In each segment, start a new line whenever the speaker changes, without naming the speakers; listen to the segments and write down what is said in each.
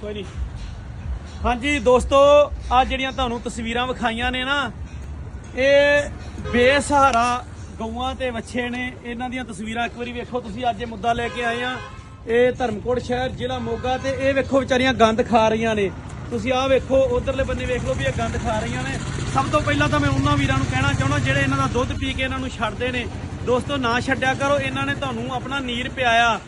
ਕੋਈ ਨਹੀਂ ਹਾਂਜੀ, ਦੋਸਤੋ, ਆ ਜਿਹੜੀਆਂ ਤੁਹਾਨੂੰ ਤਸਵੀਰਾਂ ਵਿਖਾਈਆਂ ਨੇ ਨਾ, ਇਹ ਬੇਸਹਾਰਾ ਗਊਆਂ ਤੇ ਵੱਛੇ ਨੇ। ਇਹਨਾਂ ਦੀਆਂ ਤਸਵੀਰਾਂ ਇੱਕ ਵਾਰੀ ਵੇਖੋ, ਤੁਸੀਂ ਅੱਜ ਇਹ ਮੁੱਦਾ ਲੈ ਕੇ ਆਏ ਆ। ਇਹ ਧਰਮਕੋਟ ਸ਼ਹਿਰ, ਜ਼ਿਲ੍ਹਾ ਮੋਗਾ ਤੇ ਇਹ ਵੇਖੋ ਵਿਚਾਰੀਆਂ ਗੰਦ ਖਾ ਰਹੀਆਂ ਨੇ। ਤੁਸੀਂ ਆਹ ਵੇਖੋ, ਉਧਰਲੇ ਬੰਨੇ ਵੇਖ ਲਓ ਵੀ ਇਹ ਗੰਦ ਖਾ ਰਹੀਆਂ ਨੇ। ਸਭ ਤੋਂ ਪਹਿਲਾਂ ਤਾਂ ਮੈਂ ਉਹਨਾਂ ਵੀਰਾਂ ਨੂੰ ਕਹਿਣਾ ਚਾਹੁੰਦਾ, ਜਿਹੜੇ ਇਹਨਾਂ ਦਾ ਦੁੱਧ ਪੀ ਕੇ ਇਹਨਾਂ ਨੂੰ ਛੱਡਦੇ ਨੇ। ਦੋਸਤੋ, ਨਾ ਛੱਡਿਆ ਕਰੋ, ਇਹਨਾਂ ਨੇ ਤੁਹਾਨੂੰ ਆਪਣਾ ਨੀਰ ਪਿਆਇਆ।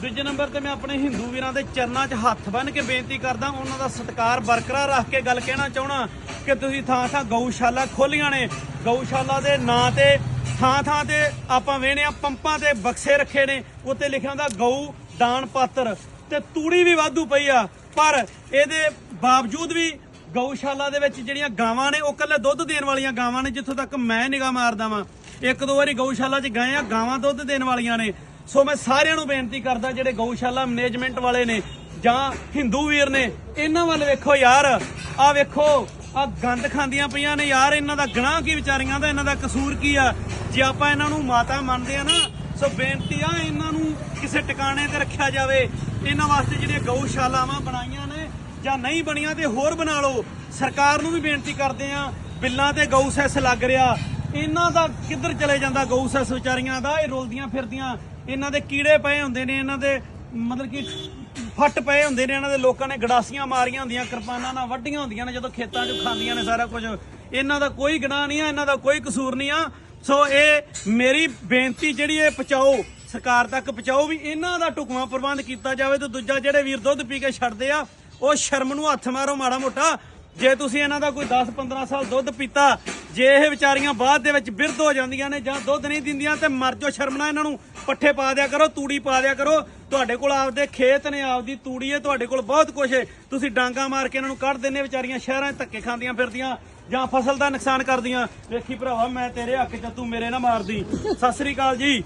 ਦੂਜੇ ਨੰਬਰ ਤੇ ਮੈਂ ਆਪਣੇ ਹਿੰਦੂ ਵੀਰਾਂ ਦੇ ਚਰਨਾਂ 'ਚ ਹੱਥ ਬੰਨ੍ਹ ਕੇ ਬੇਨਤੀ ਕਰਦਾ, ਉਹਨਾਂ ਦਾ ਸਤਿਕਾਰ ਬਰਕਰਾਰ ਰੱਖ ਕੇ ਗੱਲ ਕਹਿਣਾ ਚਾਹਣਾ ਕਿ ਤੁਸੀਂ ਥਾਂ ਥਾਂ ਗਊਸ਼ਾਲਾ ਖੋਲੀਆਂ ਨੇ। ਗਊਸ਼ਾਲਾ ਦੇ ਨਾਂ ਤੇ, ਥਾਂ ਥਾਂ ਤੇ ਆਪਾਂ ਵੇਹਣੇ ਆ, ਪੰਪਾਂ ਤੇ ਬਕਸੇ ਰੱਖੇ ਨੇ, ਉੱਤੇ ਲਿਖਿਆ ਹੁੰਦਾ ਗਊ ਦਾਨ ਪਾਤਰ। ਤੇ ਤੂੜੀ ਵੀ ਵਾਧੂ ਪਈ ਆ, ਪਰ ਇਹਦੇ ਬਾਵਜੂਦ ਵੀ ਗਊਸ਼ਾਲਾ ਦੇ ਵਿੱਚ ਜਿਹੜੀਆਂ ਗਾਵਾਂ ਨੇ, ਉਹ ਕੱਲੇ ਦੁੱਧ ਦੇਣ ਵਾਲੀਆਂ ਗਾਵਾਂ ਨੇ, ਜਿੱਥੋਂ ਤੱਕ ਮੈਂ ਨਿਗਾਹ ਮਾਰਦਾ ਵਾਂ। ਇੱਕ ਦੋ ਵਾਰੀ ਗਊਸ਼ਾਲਾ 'ਚ ਗਏ ਆ, ਗਾਵਾਂ ਦੁੱਧ ਦੇਣ ਵਾਲੀਆਂ ਨੇ। ਸੋ ਮੈਂ ਸਾਰਿਆਂ ਨੂੰ ਬੇਨਤੀ ਕਰਦਾ, ਜਿਹੜੇ ਗਊਸ਼ਾਲਾ ਮੈਨੇਜਮੈਂਟ ਵਾਲੇ ਨੇ ਜਾਂ ਹਿੰਦੂ ਵੀਰ ਨੇ, ਇਹਨਾਂ ਵੱਲ ਵੇਖੋ ਯਾਰ। ਆ ਵੇਖੋ ਆ ਗੰਦ ਖਾਂਦੀਆਂ ਪਈਆਂ ਨੇ ਯਾਰ, ਇਹਨਾਂ ਦਾ ਗੁਨਾਹ ਕੀ ਵਿਚਾਰੀਆਂ ਦਾ, ਇਹਨਾਂ ਦਾ ਕਸੂਰ ਕੀ ਆ? ਜੇ ਆਪਾਂ ਇਹਨਾਂ ਨੂੰ ਮਾਤਾ ਮੰਨਦੇ ਆ ਨਾ, ਸੋ ਬੇਨਤੀ ਆ ਇਹਨਾਂ ਨੂੰ ਕਿਸੇ ਟਿਕਾਣੇ ਤੇ ਰੱਖਿਆ ਜਾਵੇ। ਇਹਨਾਂ ਵਾਸਤੇ ਜਿਹੜੀਆਂ ਗਊਸ਼ਾਲਾਵਾਂ ਬਣਾਈਆਂ ਨੇ ਜਾਂ ਨਹੀਂ ਬਣੀਆਂ ਤੇ ਹੋਰ ਬਣਾ ਲਓ। ਸਰਕਾਰ ਨੂੰ ਵੀ ਬੇਨਤੀ ਕਰਦੇ ਆ, ਬਿੱਲਾਂ ਤੇ ਗਊ ਸੈਸ ਲੱਗ ਰਿਹਾ। ਇਹਨਾਂ ਦਾ ਕਿੱਧਰ ਚਲੇ ਜਾਂਦਾ ਗਊ ਸੈਸ ਵਿਚਾਰੀਆਂ ਦਾ? ਇਹ ਰੁਲਦੀਆਂ ਫਿਰਦੀਆਂ। ਇਹਨਾਂ ਦੇ ਕੀੜੇ ਪਏ ਹੁੰਦੇ ਨੇ, ਇਹਨਾਂ ਦੇ ਮਤਲਬ ਕਿ ਫੱਟ ਪਏ ਹੁੰਦੇ ਨੇ, ਇਹਨਾਂ ਦੇ ਲੋਕਾਂ ਨੇ ਗੜਾਸੀਆਂ ਮਾਰੀਆਂ ਹੁੰਦੀਆਂ, ਕਿਰਪਾਨਾਂ ਨਾਲ ਵੱਡੀਆਂ ਹੁੰਦੀਆਂ ਨੇ, ਜਦੋਂ ਖੇਤਾਂ 'ਚ ਖਾਂਦੀਆਂ ਨੇ ਸਾਰਾ ਕੁਝ। ਇਹਨਾਂ ਦਾ ਕੋਈ ਗੁਨਾਹ ਨਹੀਂ ਆ, ਇਹਨਾਂ ਦਾ ਕੋਈ ਕਸੂਰ ਨਹੀਂ ਆ। ਸੋ ਇਹ ਮੇਰੀ ਬੇਨਤੀ ਜਿਹੜੀ ਇਹ ਪਹੁੰਚਾਓ, ਸਰਕਾਰ ਤੱਕ ਪਹੁੰਚਾਓ ਵੀ ਇਹਨਾਂ ਦਾ ਢੁਕਵਾਂ ਪ੍ਰਬੰਧ ਕੀਤਾ ਜਾਵੇ ਤੇ ਦੂਜਾ ਜਿਹੜੇ ਵੀਰ ਦੁੱਧ ਪੀ ਕੇ ਛੱਡਦੇ ਆ, ਉਹ ਸ਼ਰਮ ਨੂੰ ਹੱਥ ਮਾਰੋ ਮਾੜਾ ਮੋਟਾ। ਜੇ ਤੁਸੀਂ ਇਹਨਾਂ ਦਾ ਕੋਈ 10 15 ਸਾਲ ਦੁੱਧ ਪੀਤਾ, ਜੇ ਇਹ ਵਿਚਾਰੀਆਂ ਬਾਅਦ ਦੇ ਵਿੱਚ ਬਿਰਧ ਹੋ ਜਾਂਦੀਆਂ ਨੇ ਜਾਂ ਦੁੱਧ ਨਹੀਂ ਦਿੰਦੀਆਂ ਤੇ ਮਰ ਜਾਓ ਸ਼ਰਮ ਇਹਨਾਂ ਨੂੰ। ਪੱਠੇ ਪਾ ਦਿਆ ਕਰੋ, ਤੂੜੀ ਪਾ ਦਿਆ ਕਰੋ। ਤੁਹਾਡੇ ਕੋਲ ਆਪਦੇ ਖੇਤ ਨੇ, ਆਪਦੀ ਤੂੜੀ ਹੈ, ਤੁਹਾਡੇ ਕੋਲ ਬਹੁਤ ਕੁਝ ਹੈ। ਤੁਸੀਂ ਡਾਂਗਾ ਮਾਰ ਕੇ ਇਹਨਾਂ ਨੂੰ ਕੱਢ ਦਿੰਦੇ ਵਿਚਾਰੀਆਂ ਸ਼ਹਿਰਾਂ 'ਚ ਧੱਕੇ ਖਾਂਦੀਆਂ ਫਿਰਦੀਆਂ ਜਾਂ ਫਸਲ ਦਾ ਨੁਕਸਾਨ ਕਰਦੀਆਂ। ਵੇਖੀ ਭਰਾਵਾ, ਮੈਂ ਤੇਰੇ ਹੱਕ 'ਚ ਤੂੰ ਮੇਰੇ ਨਾ ਮਾਰਦੀ। ਸਤਿ ਸ੍ਰੀ ਅਕਾਲ ਜੀ।